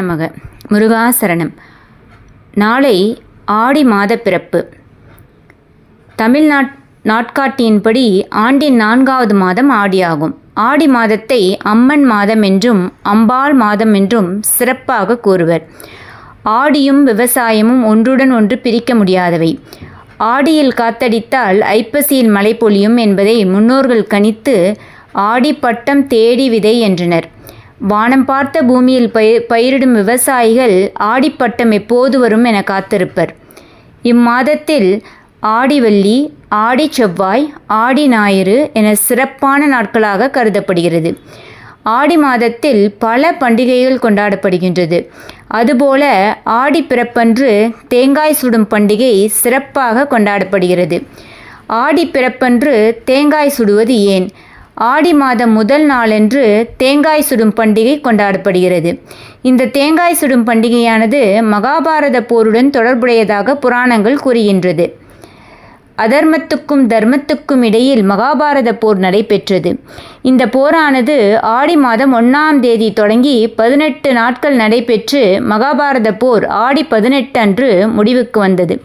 நமக. முருகாசரணம் நாளை ஆடி மாத பிறப்பு. தமிழ்நாட் நாட்காட்டியின்படி ஆண்டின் நான்காவது மாதம் ஆடியாகும். ஆடி மாதத்தை அம்மன் மாதம் என்றும் அம்பாள் மாதம் என்றும் சிறப்பாக கூறுவர். ஆடியும் விவசாயமும் ஒன்றுடன் ஒன்று பிரிக்க முடியாதவை. ஆடியில் காத்தடித்தால் ஐப்பசியில் மழை பொழியும் என்பதை முன்னோர்கள் கணித்து ஆடி பட்டம் தேடி விதை என்றனர். வானம் பார்த்த பூமியில் பயிர் பயிரிடும் விவசாயிகள் ஆடிப்பட்டம் எப்போது வரும் என காத்திருப்பர். இம்மாதத்தில் ஆடிவள்ளி ஆடி செவ்வாய் ஆடி ஞாயிறு என சிறப்பான நாட்களாக கருதப்படுகிறது. ஆடி மாதத்தில் பல பண்டிகைகள் கொண்டாடப்படுகின்றது. அதுபோல ஆடி பிறப்பன்று தேங்காய் சுடும் பண்டிகை சிறப்பாக கொண்டாடப்படுகிறது. ஆடி பிறப்பன்று தேங்காய் சுடுவது ஏன்? ஆடி மாதம் முதல் நாளன்று தேங்காய் சுடும் பண்டிகை கொண்டாடப்படுகிறது. இந்த தேங்காய் சுடும் பண்டிகையானது மகாபாரத போருடன் தொடர்புடையதாக புராணங்கள் கூறுகின்றது. அதர்மத்துக்கும் தர்மத்துக்கும் இடையில் மகாபாரத போர் நடைபெற்றது. இந்த போரானது ஆடி மாதம் ஒன்றாம் தேதி தொடங்கி பதினெட்டு நாட்கள் நடைபெற்று மகாபாரத போர் ஆடி பதினெட்டு அன்று முடிவுக்கு வந்தது.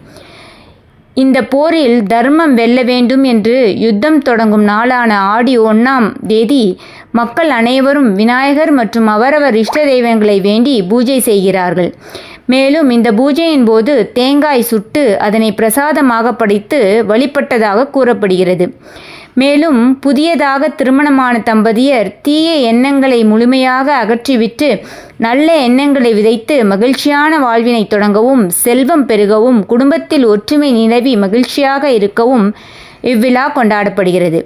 இந்த போரில் தர்மம் வெல்ல வேண்டும் என்று யுத்தம் தொடங்கும் நாளான ஆடி ஒன்றாம் தேதி மக்கள் அனைவரும் விநாயகர் மற்றும் அவரவர் இஷ்ட தெய்வங்களை வேண்டி பூஜை செய்கிறார்கள். மேலும் இந்த பூஜையின் போது தேங்காய் சுட்டு அதனை பிரசாதமாக படைத்து வழிபட்டதாக கூறப்படுகிறது. மேலும் புதியதாக திருமணமான தம்பதியர் தீய எண்ணங்களை முழுமையாக அகற்றிவிட்டு நல்ல எண்ணங்களை விதைத்து மகிழ்ச்சியான வாழ்வினை தொடங்கவும் செல்வம் பெருகவும் குடும்பத்தில் ஒற்றுமை நிலவி மகிழ்ச்சியாக இருக்கவும் இவ்விழா கொண்டாடப்படுகிறது.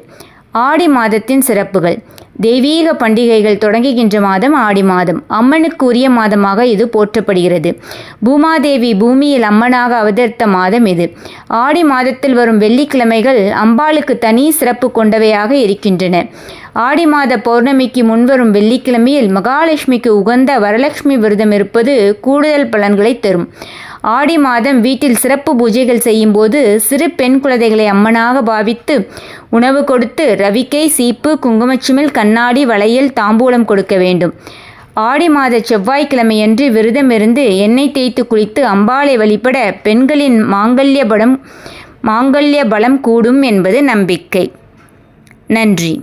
ஆடி மாதத்தின் சிறப்புகள். தெய்வீக பண்டிகைகள் தொடங்குகின்ற மாதம் ஆடி மாதம். அம்மனுக்கு உரிய மாதமாக இது போற்றப்படுகிறது. பூமாதேவி பூமியில் அம்மனாக அவதரித்த மாதம் இது. ஆடி மாதத்தில் வரும் வெள்ளிக்கிழமைகள் அம்பாளுக்கு தனி சிறப்பு கொண்டவையாக இருக்கின்றன. ஆடி மாத பௌர்ணமிக்கு முன்வரும் வெள்ளிக்கிழமையில் மகாலட்சுமிக்கு உகந்த வரலட்சுமி விரதம் இருப்பது கூடுதல் பலன்களை தரும். ஆடி மாதம் வீட்டில் சிறப்பு பூஜைகள் செய்யும்போது சிறு பெண் குழந்தைகளை அம்மனாக பாவித்து உணவு கொடுத்து ரவிக்கை சீப்பு குங்குமச்சுமில் கண்ணாடி வளையல் தாம்பூலம் கொடுக்க வேண்டும். ஆடி மாத செவ்வாய்க்கிழமையன்று விரதமிருந்து எண்ணெய் தேய்த்து குளித்து அம்பாளை வழிபட பெண்களின் மாங்கல்ய படம் மாங்கல்ய பலம் கூடும் என்பது நம்பிக்கை. நன்றி.